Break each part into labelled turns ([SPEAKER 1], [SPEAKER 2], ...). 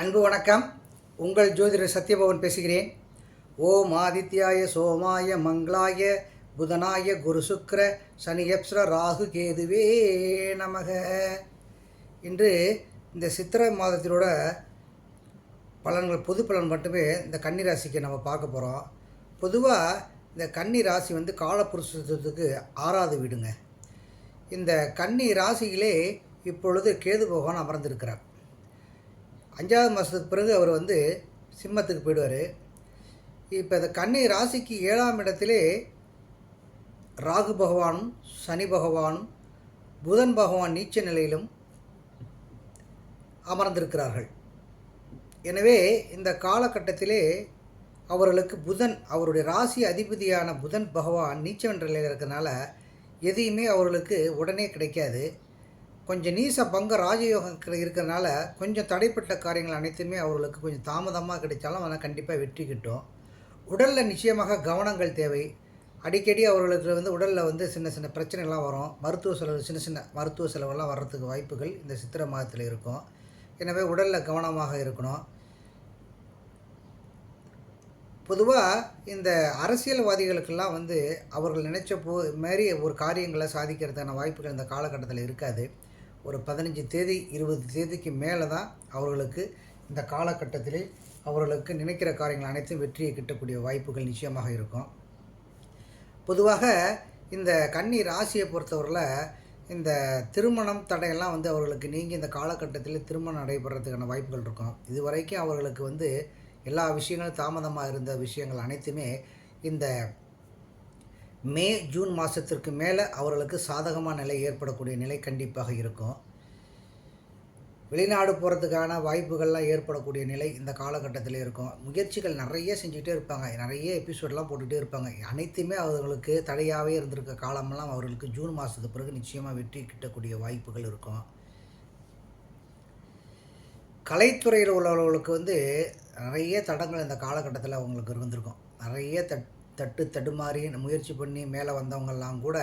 [SPEAKER 1] அன்பு வணக்கம். உங்கள் ஜோதிடர் சத்யபவன் பேசுகிறேன். ஓம் ஆதித்யாய சோமாய மங்களாய புதனாய குரு சுக்ர சனியப்ஸ்ர ராகு கேதுவே நமக. இன்று இந்த சித்திரை மாதத்திலோட பலன்கள் பொது பலன் மட்டுமே இந்த கன்னி ராசிக்கு நம்ம பார்க்க போகிறோம் பொதுவாக இந்த கன்னி ராசி வந்து காலப்புருஷத்துக்கு ஆறாவது வீடுங்க. இந்த கன்னி ராசியிலே இப்பொழுது கேது பகவான் அமர்ந்திருக்கிறார். அஞ்சாவது மாதத்துக்கு பிறகு அவர் வந்து சிம்மத்துக்கு போயிடுவார். இப்போ இந்த கன்னி ராசிக்கு ஏழாம் இடத்திலே ராகு பகவானும் சனி பகவானும் புதன் பகவான் நீச்ச நிலையிலும் அமர்ந்திருக்கிறார்கள். எனவே இந்த காலகட்டத்திலே அவர்களுக்கு புதன் அவருடைய ராசி அதிபதியான புதன் பகவான் நீச்ச நிலையில் இருக்கிறதுனால எதையுமே அவர்களுக்கு உடனே கிடைக்காது. கொஞ்சம் நீச பங்கு ராஜயோகம் இருக்கிறதுனால கொஞ்சம் தடைப்பட்ட காரியங்கள் அனைத்துமே அவர்களுக்கு கொஞ்சம் தாமதமாக கிடைச்சாலும் ஆனால் கண்டிப்பாக வெற்றி கிட்டும். உடலில் நிச்சயமாக கவனங்கள் தேவை. அடிக்கடி அவர்களுக்கு வந்து உடலில் வந்து சின்ன சின்ன பிரச்சனைலாம் வரும். மருத்துவ செலவு சின்ன சின்ன மருத்துவ செலவெல்லாம் வர்றதுக்கு வாய்ப்புகள் இந்த சித்திரை மாதத்தில் இருக்கும். எனவே உடலில் கவனமாக இருக்கணும். பொதுவாக இந்த அரசியல்வாதிகளுக்கெல்லாம் வந்து அவர்கள் நினைச்ச போ மாரி ஒரு காரியங்களை சாதிக்கிறதுக்கான வாய்ப்புகள் இந்த காலகட்டத்தில் இருக்காது. ஒரு பதினஞ்சு தேதி இருபது தேதிக்கு மேலே தான் அவர்களுக்கு இந்த காலகட்டத்திலே அவர்களுக்கு நினைக்கிற காரியங்கள் அனைத்தும் வெற்றியை கிட்டக்கூடிய வாய்ப்புகள் நிச்சயமாக இருக்கும். பொதுவாக இந்த கன்னி ராசியை பொறுத்தவரையில் இந்த திருமணம் தடையெல்லாம் வந்து அவர்களுக்கு நீங்கி இந்த காலகட்டத்தில் திருமணம் நடைபெறதுக்கான வாய்ப்புகள் இருக்கும். இது வரைக்கும் அவர்களுக்கு வந்து எல்லா விஷயங்களும் தாமதமாக இருந்த விஷயங்கள் அனைத்துமே இந்த மே ஜூன் மாதத்திற்கு மேலே அவர்களுக்கு சாதகமான நிலை ஏற்படக்கூடிய நிலை கண்டிப்பாக இருக்கும். வெளிநாடு போகிறதுக்கான வாய்ப்புகள்லாம் ஏற்படக்கூடிய நிலை இந்த காலகட்டத்தில் இருக்கும். முயற்சிகள் நிறைய செஞ்சுக்கிட்டே இருப்பாங்க. நிறைய எபிசோட்லாம் போட்டுகிட்டே இருப்பாங்க. அனைத்துமே அவர்களுக்கு தடையாகவே இருந்திருக்க காலமெல்லாம் அவர்களுக்கு ஜூன் மாதத்துக்கு பிறகு நிச்சயமாக வெற்றி கிட்டக்கூடிய வாய்ப்புகள் இருக்கும். கலைத்துறையில் உள்ளவர்களுக்கு வந்து நிறைய தடங்கள் இந்த காலகட்டத்தில் அவங்களுக்கு இருந்திருக்கும். நிறைய தட் தட்டு தடுமாறி முயற்சி பண்ணி மேலே வந்தவங்கெல்லாம் கூட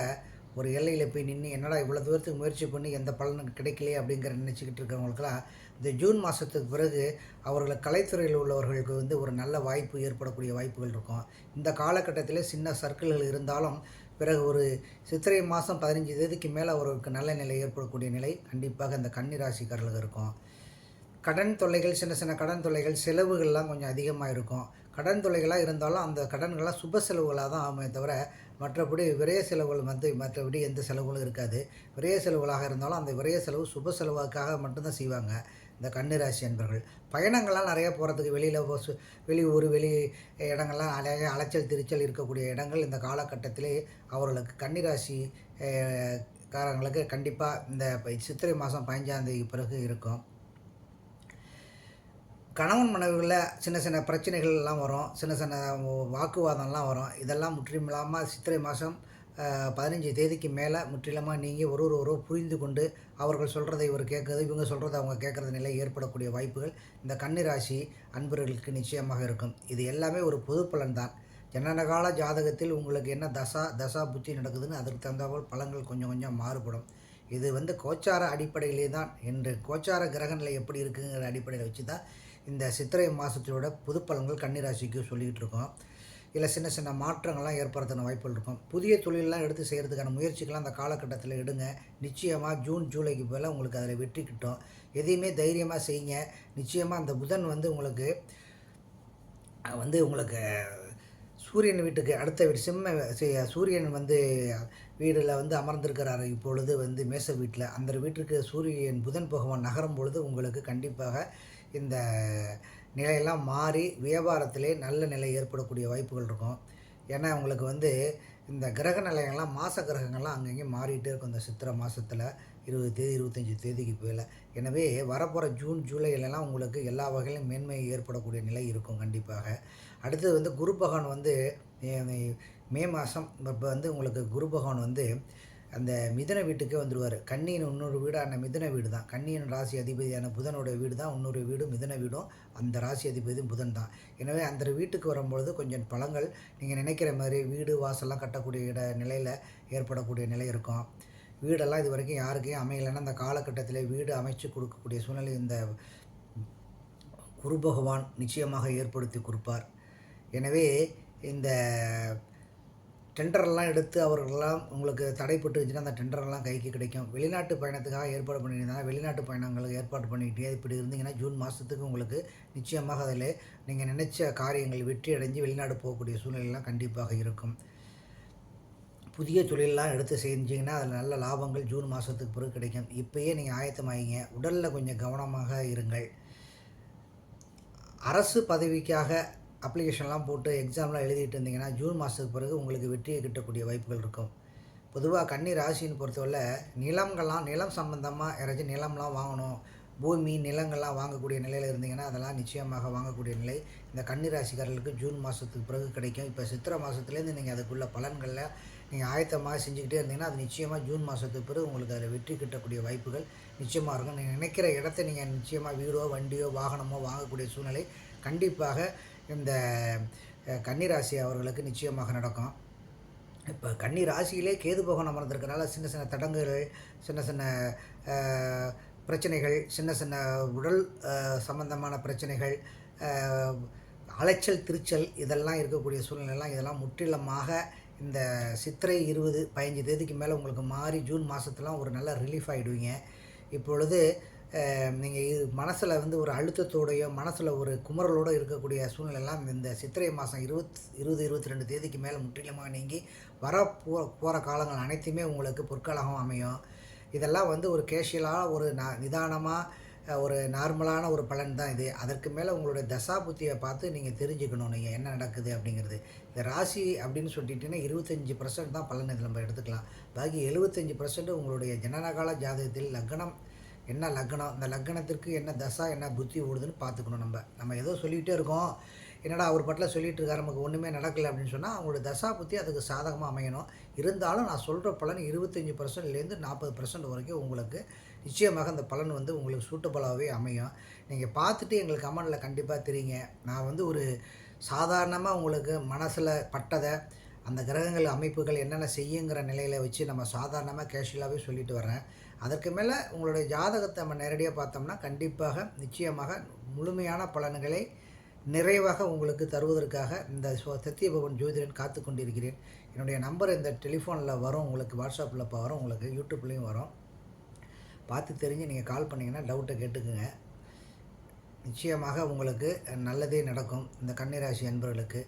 [SPEAKER 1] ஒரு எல்லையில் போய் நின்று என்னடா இவ்வளோ தூரத்துக்கு முயற்சி பண்ணி எந்த பலனும் கிடைக்கலையே அப்படிங்கிற நினச்சிக்கிட்டு இருக்கிறவங்களுக்கெல்லாம் இந்த ஜூன் மாதத்துக்கு பிறகு அவர்களை கலைத்துறையில் உள்ளவர்களுக்கு வந்து ஒரு நல்ல வாய்ப்பு ஏற்படக்கூடிய வாய்ப்புகள் இருக்கும். இந்த காலகட்டத்தில் சின்ன சர்க்கிள்கள் இருந்தாலும் பிறகு ஒரு சித்திரை மாதம் பதினஞ்சு தேதிக்கு மேலே அவர்களுக்கு நல்ல நிலை ஏற்படக்கூடிய நிலை கண்டிப்பாக இந்த கன்னி ராசிக்காரர்களுக்கு இருக்கும். கடன் தொல்லைகள் சின்ன சின்ன கடன் தொல்லைகள் செலவுகள்லாம் கொஞ்சம் அதிகமாக இருக்கும். கடன் தொலைகளாக இருந்தாலும் அந்த கடன்கள்லாம் சுப செலவுகளாக தான் ஆகுமே தவிர மற்றபடி விரைய செலவுகள் வந்து மற்றபடி எந்த செலவுகளும் இருக்காது. விரைய செலவுகளாக இருந்தாலும் அந்த விரைய செலவு சுப செலவுக்காக மட்டும்தான் செய்வாங்க இந்த கன்னிராசி என்பர்கள் பயணங்கள்லாம் நிறையா போகிறதுக்கு வெளியில் வெளியூர் வெளி இடங்கள்லாம் நிறைய அலைச்சல் திருச்சல் இருக்கக்கூடிய இடங்கள் இந்த காலகட்டத்திலே அவர்களுக்கு கன்னிராசி காரங்களுக்கு கண்டிப்பாக இந்த சித்திரை மாதம் பதினஞ்சாந்தேதி பிறகு இருக்கும். கணவன் மனைவிகளில் சின்ன சின்ன பிரச்சனைகள்லாம் வரும். சின்ன சின்ன வாக்குவாதம்லாம் வரும். இதெல்லாம் முற்றிலும் இல்லாமல் சித்திரை மாதம் பதினஞ்சு தேதிக்கு மேலே முற்றிலுமாக நீங்கள் ஒரு ஒரு ஒருவர் புரிந்து கொண்டு அவர்கள் சொல்கிறத இவர் கேட்குறது இவங்க சொல்கிறத அவங்க கேட்குறது நிலை ஏற்படக்கூடிய வாய்ப்புகள் இந்த கன்னிராசி அன்பர்களுக்கு நிச்சயமாக இருக்கும். இது எல்லாமே ஒரு பொது பலன் தான் ஜனனகால ஜாதகத்தில் உங்களுக்கு என்ன தசா தசா புத்தி நடக்குதுன்னு அதற்கு தகுந்தாற்போல் பலன்கள் கொஞ்சம் கொஞ்சம் மாறுபடும். இது வந்து கோச்சார அடிப்படையிலே தான் என்று கோச்சார கிரகநிலை எப்படி இருக்குங்கிற அடிப்படையில் வச்சு தான் இந்த சித்திரை மாதத்தோட புது பலன்கள் கன்னிராசிக்கு சொல்லிக்கிட்டு இருக்கோம். இல்லை சின்ன சின்ன மாற்றங்கள்லாம் ஏற்படுறதுன வாய்ப்புகள் இருக்கும். புதிய தொழிலெலாம் எடுத்து செய்கிறதுக்கான முயற்சிகள்லாம் அந்த காலகட்டத்தில் எடுங்க. நிச்சயமாக ஜூன் ஜூலைக்கு போல் உங்களுக்கு அதில் வெற்றி கிட்டும். எதையுமே தைரியமாக செய்யுங்க. நிச்சயமாக அந்த புதன் வந்து உங்களுக்கு வந்து உங்களுக்கு சூரியன் வீட்டுக்கு அடுத்த வீடு சிம்ம சூரியன் வந்து வீடில் வந்து அமர்ந்திருக்கிறாரு இப்பொழுது வந்து மேச வீட்டில். அந்த வீட்டிற்கு சூரியன் புதன் பகவான் நகரும் பொழுது உங்களுக்கு கண்டிப்பாக இந்த நிலையெல்லாம் மாறி வியாபாரத்திலே நல்ல நிலை ஏற்படக்கூடிய வாய்ப்புகள் இருக்கும். ஏன்னா உங்களுக்கு வந்து இந்த கிரக நிலையெல்லாம் மாத கிரகங்கள்லாம் அங்கங்கே மாறிட்டே இருக்கும். இந்த சித்திரை மாதத்தில் இருபது தேதி இருபத்தஞ்சி தேதிக்கு போயில எனவே வரப்போகிற ஜூன் ஜூலைலலாம் உங்களுக்கு எல்லா வகையிலும் மேன்மை ஏற்படக்கூடிய நிலை இருக்கும் கண்டிப்பாக. அடுத்தது வந்து குரு பகவான் வந்து மே மாதம் இப்போ வந்து உங்களுக்கு குரு பகவான் வந்து அந்த மிதன வீட்டுக்கே வந்துடுவார் கண்ணியின் இன்னொரு வீடான மிதன வீடு தான். கண்ணியின் ராசி அதிபதியான புதனோட வீடு தான் இன்னொரு வீடும் மிதன வீடும். அந்த ராசி அதிபதியும் புதன் தான். எனவே அந்த வீட்டுக்கு வரும்பொழுது கொஞ்சம் பழங்கள் நீங்கள் நினைக்கிற மாதிரி வீடு வாசல்லாம் கட்டக்கூடிய இட நிலையில் ஏற்படக்கூடிய நிலை இருக்கும். வீடெல்லாம் இது வரைக்கும் யாருக்கையும் அமையலைன்னா அந்த காலகட்டத்தில் வீடு அமைச்சு கொடுக்கக்கூடிய சூழ்நிலை இந்த குரு பகவான் நிச்சயமாக ஏற்படுத்தி கொடுப்பார். எனவே இந்த டெண்டரெல்லாம் எடுத்து அவர்களெல்லாம் உங்களுக்கு தடைப்பட்டு இருந்துச்சுன்னா அந்த டெண்டரெல்லாம் கைக்கு கிடைக்கும். வெளிநாட்டு பயணத்துக்காக ஏற்பாடு பண்ணியிருந்தாங்க. வெளிநாட்டு பயணங்களுக்கு ஏற்பாடு பண்ணிக்கிட்டே இப்படி இருந்தீங்கன்னா ஜூன் மாதத்துக்கு உங்களுக்கு நிச்சயமாக அதில் நீங்கள் நினைச்ச காரியங்கள் வெற்றி அடைஞ்சு வெளிநாடு போகக்கூடிய சூழ்நிலைலாம் கண்டிப்பாக இருக்கும். புதிய தொழிலெலாம் எடுத்து செஞ்சிங்கன்னா அதில் நல்ல லாபங்கள் ஜூன் மாதத்துக்கு பிறகு கிடைக்கும். இப்போயே நீங்கள் ஆயத்தமாகிங்க உடலில் கொஞ்சம் கவனமாக இருங்கள். அரசு பதவிக்காக அப்ளிகேஷன்லாம் போட்டு எக்ஸாம்லாம் எழுதிட்டு இருந்தீங்கன்னா ஜூன் மாதத்துக்கு பிறகு உங்களுக்கு வெற்றியை கிட்டக்கூடிய வாய்ப்புகள் இருக்கும். பொதுவாக கன்னி ராசின்னு பொறுத்தவரை நிலங்கள்லாம் நிலம் சம்மந்தமாக யாராச்சும் நிலம்லாம் வாங்கணும் பூமி நிலங்கள்லாம் வாங்கக்கூடிய நிலையில் இருந்தீங்கன்னா அதெல்லாம் நிச்சயமாக வாங்கக்கூடிய நிலை இந்த கன்னி ராசிக்காரர்களுக்கு ஜூன் மாதத்துக்கு பிறகு கிடைக்கும். இப்போ சித்திரை மாதத்துலேருந்து நீங்கள் அதுக்குள்ள பலன்களில் நீங்கள் ஆயத்தமாக செஞ்சுக்கிட்டே இருந்தீங்கன்னா அது நிச்சயமாக ஜூன் மாதத்துக்கு பிறகு உங்களுக்கு அதில் வெற்றி கிட்டக்கூடிய வாய்ப்புகள் நிச்சயமாக இருக்கும். நீங்கள் நினைக்கிற இடத்த நீங்கள் நிச்சயமாக வீடோ வண்டியோ வாகனமோ வாங்கக்கூடிய சூழ்நிலை கண்டிப்பாக இந்த கன்னிராசி அவர்களுக்கு நிச்சயமாக நடக்கும். இப்போ கன்னி ராசியிலே கேது பகவான் அமர்ந்திருக்கிறனால சின்ன சின்ன தடங்குகள் சின்ன சின்ன பிரச்சனைகள் சின்ன சின்ன உடல் சம்பந்தமான பிரச்சனைகள் அலைச்சல் திருச்சல் இதெல்லாம் இருக்கக்கூடிய சூழ்நிலைலாம் இதெல்லாம் முற்றிலுமாக இந்த சித்திரை இருபது பதினஞ்சு தேதிக்கு மேலே உங்களுக்கு மாறி ஜூன் மாதத்துலாம் ஒரு நல்ல ரிலீஃப் ஆகிடுவீங்க இப்பொழுது நீங்கள் இது மனசில் வந்து ஒரு அழுத்தத்தோடையோ மனசில் ஒரு குமரலோடு இருக்கக்கூடிய சூழ்நிலைலாம் இந்த சித்திரை மாதம் இருபத் இருபது இருபத்தி ரெண்டு தேதிக்கு மேலே முற்றிலுமாக நீங்கி வர போ போகிற காலங்கள் அனைத்துமே உங்களுக்கு பொற்காலகம் அமையும். இதெல்லாம் வந்து ஒரு கேஷியலாக ஒரு ந நிதானமாக ஒரு நார்மலான ஒரு பலன் தான் இது. அதற்கு மேலே உங்களுடைய தசா புத்தியை பார்த்து நீங்கள் தெரிஞ்சுக்கணும் நீங்கள் என்ன நடக்குது அப்படிங்கிறது. இந்த ராசி அப்படின்னு சொல்லிட்டீங்கன்னா இருபத்தஞ்சி பர்சன்ட் தான் பலன் இதில் நம்ம எடுத்துக்கலாம். பாக்கி எழுபத்தஞ்சி பர்சன்ட் உங்களுடைய ஜனனகால ஜாதகத்தில் லக்னம் என்ன லக்னம்? இந்த லக்னத்திற்கு என்ன தசா என்ன புத்தி ஓடுதுன்னு பார்த்துக்கணும் நம்ம. நம்ம ஏதோ சொல்லிகிட்டே இருக்கோம். என்னடா அவர் பட்டில் சொல்லிட்டு இருக்காரு நமக்கு ஒன்றுமே நடக்கலை அப்படின்னு சொன்னால் அவங்களோட தசா புத்தி அதுக்கு சாதகமாக அமையணும். இருந்தாலும் நான் சொல்கிற பலன் இருபத்தஞ்சி பர்சன்ட்லேருந்து நாற்பது பர்சன்ட் வரைக்கும் உங்களுக்கு நிச்சயமாக அந்த பலன் வந்து உங்களுக்கு சூட்டபுளாகவே அமையும். நீங்கள் பார்த்துட்டு எங்களுக்கு கமெண்டில் கண்டிப்பாக தெரியுங்க நான் வந்து ஒரு சாதாரணமாக உங்களுக்கு மனசில் பட்டதை அந்த கிரகங்கள் அமைப்புகள் என்னென்ன செய்யுங்கிற நிலையில் வச்சு நம்ம சாதாரணமாக கேஷுவலாகவே சொல்லிட்டு வரேன் அதற்கு மேலே உங்களுடைய ஜாதகத்தை நம்ம நேரடியாக பார்த்தோம்னா கண்டிப்பாக நிச்சயமாக முழுமையான பலன்களை நிறைவாக உங்களுக்கு தருவதற்காக இந்த ஸ்வ- சத்தியபவன் ஜோதிடன் காத்து கொண்டிருக்கிறேன். என்னுடைய நம்பர் இந்த டெலிஃபோனில் வரும். உங்களுக்கு வாட்ஸ்அப்பில் இப்போ வரும். உங்களுக்கு யூடியூப்லேயும் வரும். பார்த்து தெரிஞ்சு நீங்கள் கால் பண்ணிங்கன்னா டவுட்டை கேட்டுக்குங்க. நிச்சயமாக உங்களுக்கு நல்லதே நடக்கும். இந்த கன்னிராசி அன்பர்களுக்கு.